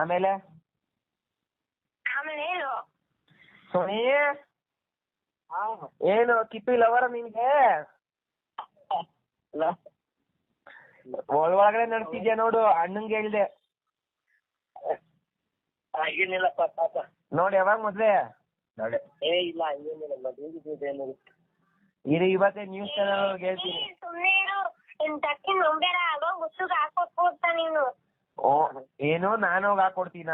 ಆಮೇಲೆ? ಆಮೇಲೆ ಏನು? ಸೋನಿ ಏನು ಕಿಪ್ಪಿ ಲವರ ನಿನ್ಗೆ? ಒಳ ಒಳಗಡೆ ನಡ್ತಿದ್ಯಾ ನೋಡು ಅಣ್ಣಂಗೆ ಹೇಳ್ದೆ. ಹಾಗೇನಿಲ್ಲಪ್ಪ ಪಾಪ. ನೋಡಿ ಯಾವಾಗ ಮದ್ವೆ? ಏ ಇಲ್ಲ ಹಂಗೇನಿಲ್ಲ ಮದುವೆ ಏನಿಲ್ಲ ಇದು ಇವತ್ತೇ ನ್ಯೂಸ್ ಚಾನಲ್ ಹೇಳ್ತೀನಿ. ಸುಮ್ಮನೆ ನಿನ್ ತಕ್ಕಿ ನಂಬೇರ ಆಗೋ ಮುಸುಗ್ ಹಾಕೊಟ್ಟು ಹೋಗ್ತಾ ನೀನು. ಓ ಏನು ನಾನು ಹೋಗಿ ಹಾಕೊಡ್ತೀನ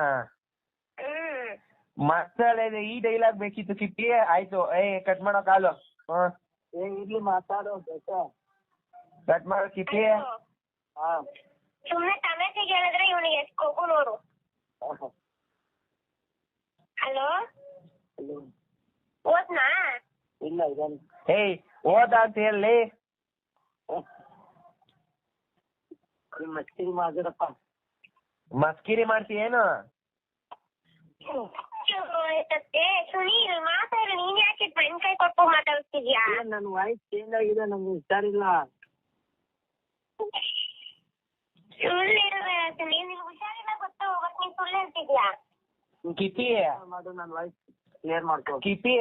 ಮಸಾಲೆ ಈ ಡೈಲಾಗ್ ಬೇಕಿತ್ತು ಕಿಪ್ಪಿ ಆಯ್ತು. ಏ ಕಟ್ ಮಾಡೋ ಕಾಲು. ಏ ಇರ್ಲಿ ಮಾತಾಡೋ ಬೇಕಾ ಕಟ್ ಮಾಡೋ ಕಿಪ್ಪಿ ಹಾ. ಸುಮ್ನೆ ತಮಾಷೆಗೆ ಹೇಳಿದ್ರೆ ಇವನಿಗೆ ಎಷ್ಟು ಕೊಗು ನೋಡು. ಹಲೋ? ಓದ್ನಾ? ಇಲ್ಲ ಇದನ್ನು ಏಯ್ ಓದ ಅಂತ ಹೇಳಿ. ಮಸ್ಕಿರಿ ಮಾಡಿರಪ್ಪ ಮಸ್ಕಿರಿ ಮಾಡ್ತಿ ಏನು ಏ ಸುನೀಲ್ ಮಾತಾಡು ನೀನ್ ಯಾಕೆ ಕೈ ಕೊಟ್ಟು ಮಾತಾಡ್ತಿದ್ಯಾ? ನನ್ನ ವಾಯ್ಸ್ ಚೇಂಜ್ ಆಗಿದೆ ನಂಗೆ ಹುಷಾರಿಲ್ಲ. ಕಿಪಿ ಮಾಡು ನನ್ನ ವಾಯ್ಸ್ ಕ್ಲಿಯರ್ ಮಾಡ್ಕೊ. ಕಿಪಿ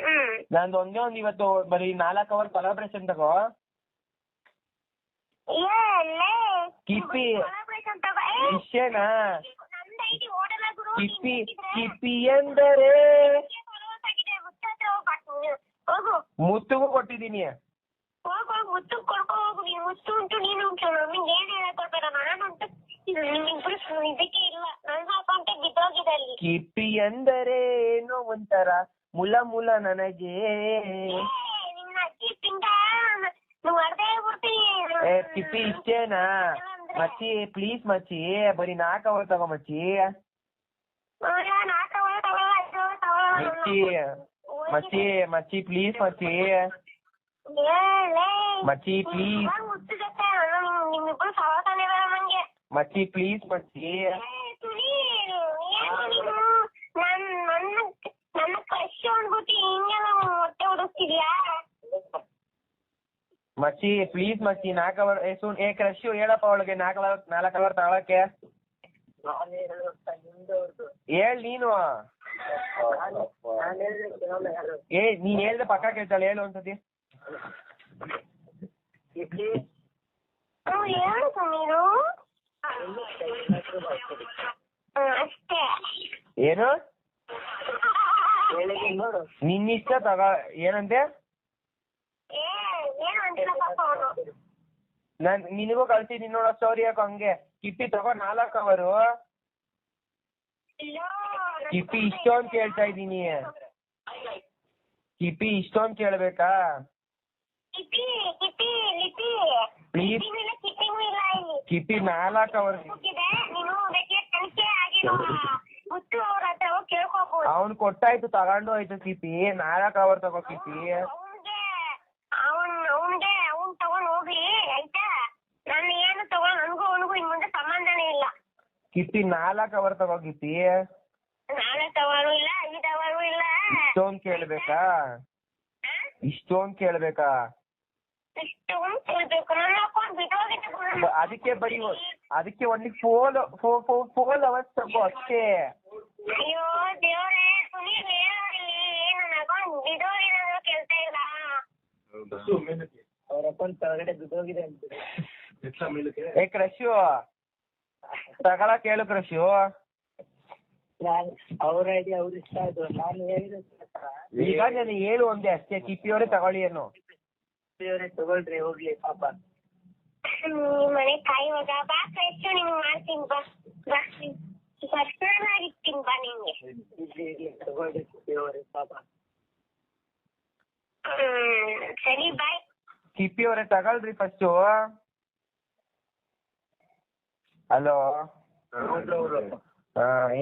ಹ್ಮ್. ನಂದು ಒಂದೇ ಒಂದ್ ಇವತ್ತು ಬರೀ ನಾಲ್ಕು ಅವರ್ ಕೊಲಾಬ್ರೇಷನ್ ತಗೋ. ಏ ಕಿಪ್ಪಿ. ಕಿಪಿ ಕಿಪಿ ಎಂದರೆ? ಮುತ್ತುಗು ಕೊಟ್ಟಿದ್ದೀನಿ. ಮುತ್ತು ಕೊಡ್ಕೊ ಹೋಗು ಮುತ್ತು ಉಂಟು ನೀನು ಏನ್ ಇದಕ್ಕೆ ಇಲ್ಲ ಕಿಪ್ಪಿ ಎಂದರೆ ಏನೋ ಒಂಥರ ಮುಲ ಮುಲ ನನಗೆ. ಪಿಂಡ ನೀವು ಕಿಪ್ಪಿ ಇಷ್ಟೇನಾ? ಮಚ್ಚಿ ಪ್ಲೀಸ್ ಮಚ್ಚಿ ಬರೀ ನಾಲ್ಕು ಅವರ್ ತಗೋ ಮಚ್ಚಿ. ಮಚ್ಚಿ ಮಚ್ಚಿ ಮಚ್ಚಿ ಪ್ಲೀಸ್ ಮಚ್ಚಿ. ಮಚ್ಚಿ ಪ್ಲೀಸ್ ಮಚ್ಚಿ ಪ್ಲೀಸ್ ಮಚ್ಚಿ ಏ, ಸುನೀಲ್, ಏನು ನೀನು ನನ್ ನನ್ನ ನನ್ನ ಕ್ರಶ್ ಅಂದ್ಬಿಟ್ಟು ಹಿಂಗೆಲ್ಲ ಹೊಟ್ಟೆ ಹೊಡಿಸ್ತಿದ್ಯಾ ಮಚ್ಚಿ ಪ್ಲೀಸ್ ಮಚ್ಚಿ ನಾಲ್ಕು ಅವರ್ ಏ ಸುನ್ ಏ ಕ್ರಶ್ ಹೇಳಪ್ಪ ಅವಳಿಗೆ ನಾಲ್ಕು ಅವರ್ ನಾಲ್ಕು ಅವರ್ ತಗೊಳಕ್ಕೆ ಹೇಳ್ ನೀನು. ಏ ನೀನ್ ಹೇಳ್ದೆ ಪಕ್ಕ ಕೇಳ್ತಾಳೆ ಹೇಳು ಒಂದ್ಸತಿ. ಏನು? ನಿನ್ನಿಷ್ಟ ತಗ ಏನಂತೆ ಏ ಏನು ಅಂತಿಲ್ಲ ಪಾಪ ಅವನು ನಾನ್ ನಿನಗೂ ಕಳ್ಸಿದೀನಿ ನೋಡೋ ಸ್ಟೋರಿ ಹಾಕೋ ಹಂಗೆ. ಕಿಪ್ಪಿ ತಗೋ ನಾಲ್ಕು ಅವರು. ಕಿಪ್ಪಿ ಇಷ್ಟೊಂದ್ ಕೇಳ್ತಾ ಇದ್ದೀನಿ. ಕಿಪ್ಪಿ ಇಷ್ಟೊಂದ್ ಕೇಳ್ಬೇಕಾ? ಕಿಪಿ ಕಿಪಿ ನಾಲ್ಕು ಅವರ್. ಅವನ್ ಕೊಟ್ಟಾಯ್ತು ತಗೊಂಡು ಹೋಯ್ತು ಕಿಪ್ಪಿ. ನಾಲ್ಕು ಅವರ್ ತಗೋ ಕಿಪ್ಪಿ ಅವನ್ಗೆ ಅವನ್ ಅವನ್ಗೆ ಅವ್ನ್ ತಗೊಂಡ್ ಹೋಗ್ಲಿ ಆಯ್ತಾ ನಾನು ಏನು ತಗೊಂಡ್ ನನ್ಗೂ ಅವನಿಗೂ ಇನ್ ಮುಂದೆ ಸಂಬಂಧನೇ ಇಲ್ಲ ಕಿಪ್ಪಿ ನಾಲ್ಕು ಅವರ್ ತಗೋ ಕಿಪ್ಪಿ ನಾಳೆ ಅವರು ಇಲ್ಲ ಐದು ಅವರು ಇಲ್ಲ. ಇಷ್ಟೊಂದ್ ಕೇಳ್ಬೇಕಾ? ಇಷ್ಟೊಂದ್ ಕೇಳ್ಬೇಕಾ? ಅದಕ್ಕೆ ಬರೀ ಅದಕ್ಕೆ ಒಂದ್ ಫೋಲ್ ಫೋಲ್ ಅವರ್ಸ್ ತಗೋ ಅಷ್ಟೇ. ಅಯ್ಯೋ ದೇವ್ರೇ ಸುನೀಲ್ ಏನು ಇಲ್ಲಿ ನನ್ನ ಅಕೌಂಟ್ ಬಿದ್ದೋಗಿದೆ ಅನ್ನೋ ಕೆಲ್ಸ ಇಲ್ಲ. ಅವ್ರ ಅಕೌಂಟ್ ಕೆಳಗಡೆ ಬಿದ್ದೋಗಿದೆ ಅಂತ. ಏ ಕ್ರಶು. ತಗೊಳಕ್ ಹೇಳಿದ್ರು ಶಿವ ನಾನ್ ಅವ್ರ ಐಡಿ ಅವ್ರ ಇಷ್ಟ ಆಯ್ತು. ನಾನು ಹೇಳಿದ್ರೆ ಈಗ ನಾನು ಹೇಳು ಒಂದೇ ಅಷ್ಟೇ. ಕಿಪ್ಪಿಯವರೇ ತಗೊಳ್ಳಿ ಏನು? ತಗೊಳ್ರಿ ಹೋಗ್ಲಿ ಪಾಪ. ನಿಮ್ ಮನೆ ಕಾಯುವಾಗ ಬಾ ಫ್ರೆಶ್ ನಿಮ್ಗೆ ಮಾಡ್ತೀನಿ. ಬಾ ಬಾ. ಇರ್ತೀನಿ ಬಾ ನಿಂಗೆ ಇರ್ಲಿ ಇರ್ಲಿ ತಗೊಳ್ರಿ ದೇವ್ರೇ ಪಾಪ. ಹ್ಮ್ ಸರಿ ಬಾಯ್ ಕಿಪ್ಪಿಯವರೇ ತಗೊಳ್ರಿ ಫಸ್ಟು ಹಲೋ.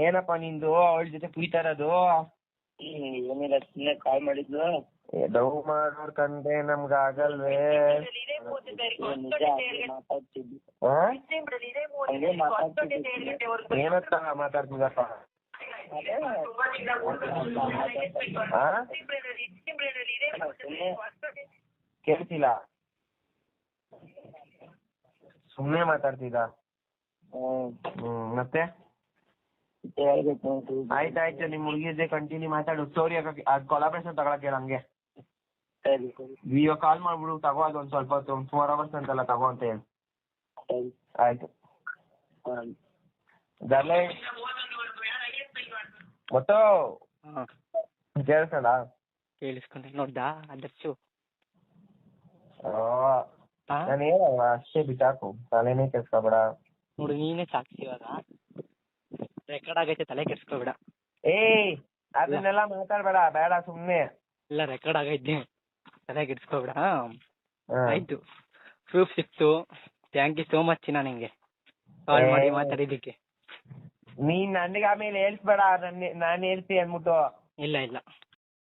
ಏನಪ್ಪ ನಿಂದು? ಅವಳ ಜೊತೆ ಕುಯ್ತಾ ಇರೋದು ಏನಿಲ್ಲ ಸುಮ್ಮನೆ ಕಾಲ್ ಮಾಡಿದ್ಲು ಡವ್ ಮಾಡೋರ್ ಕಂಡ್ರೆ ನಮ್ಗ ಆಗಲ್ವೇ? ಏನತ್ತ ಮಾತಾಡ್ತಿದಪ್ಪ ಕೇಳ್ತಿಲ್ಲ. ಸುಮ್ನೆ ಮಾತಾಡ್ತಿದ್ದ. ಮತ್ತೆ? ಆಯ್ತಾಯ್ತು ನಿಮ್ ಹುಡುಗಿದ್ದೆ ಕಂಟಿನ್ಯೂ ಮಾತಾಡು. ಸ್ಟೋರಿ ಹಾಕಕ್ಕೆ ಅದ್ ಕೊಲಾಬ್ರೇಷನ್ ತಗೊಳಕ್ ಹೇಳ ಹಂಗೆ. ಸರಿ ಸರಿ. ವಿಡಿಯೋ ಕಾಲ್ ಮಾಡ್ಬಿಡು ತಗೋ ಅದು ಒಂದ್ ಸ್ವಲ್ಪ ಹೊತ್ತು ಫೋರ್ ಅವರ್ಸ್ ಅಂತಲ್ಲ ತಗೋ ಅಂತ ಹೇಳಿ. ಆಯ್ತು. ದರ್ಲೆ ಮತ್ತು? ಕೇಳಿಸಲ್ಲ ಕೇಳಿಸ್ಕೊಂಡೆ ನೋಡ್ದಾ? ಅದರ್ಸು ನಾನು ಏನಲ್ಲ ಅಷ್ಟೇ ಬಿಟ್ಟಾಕು ತಲೆನೇ ಕೆಡ್ಸ್ಕೊಬೇಡ. ನೋಡು ನೀನೇ ಸಾಕ್ಷಿ ಇವಾಗ. ರೆಕಾರ್ಡ್ ಆಗೈತೆ ತಲೆ ಕೆಡ್ಸ್ಕೊಬೇಡ. ಏ ಅದನ್ನೆಲ್ಲ ಮಾತಾಡ್ಬೇಡ ಬೇಡ ಸುಮ್ನೆ. ಇಲ್ಲ ರೆಕಾರ್ಡ್ ಆಗೈತೆ. ತಲೆ ಕೆಡ್ಸ್ಕೊಬೇಡ. ಆಯ್ತು. ಪ್ರೂಫ್ ಸಿಕ್ತು. ಥ್ಯಾಂಕ್ ಯು ಸೋ ಮಚ್ ಚಿನ್ನ ನಿಂಗೆ. ಕಾಲ್ ಮಾಡಿ. ಮಾತಾಡಿದ್ದಕ್ಕೆ. ನೀನ್ ನನಗೆ ಆಮೇಲೆ ಹೇಳ್ಸ್ಬೇಡ ನಾನು ಹೇಳ್ತಿ ಅಂದ್ಬಿಟ್ಟು. ಇಲ್ಲ ಇಲ್ಲ.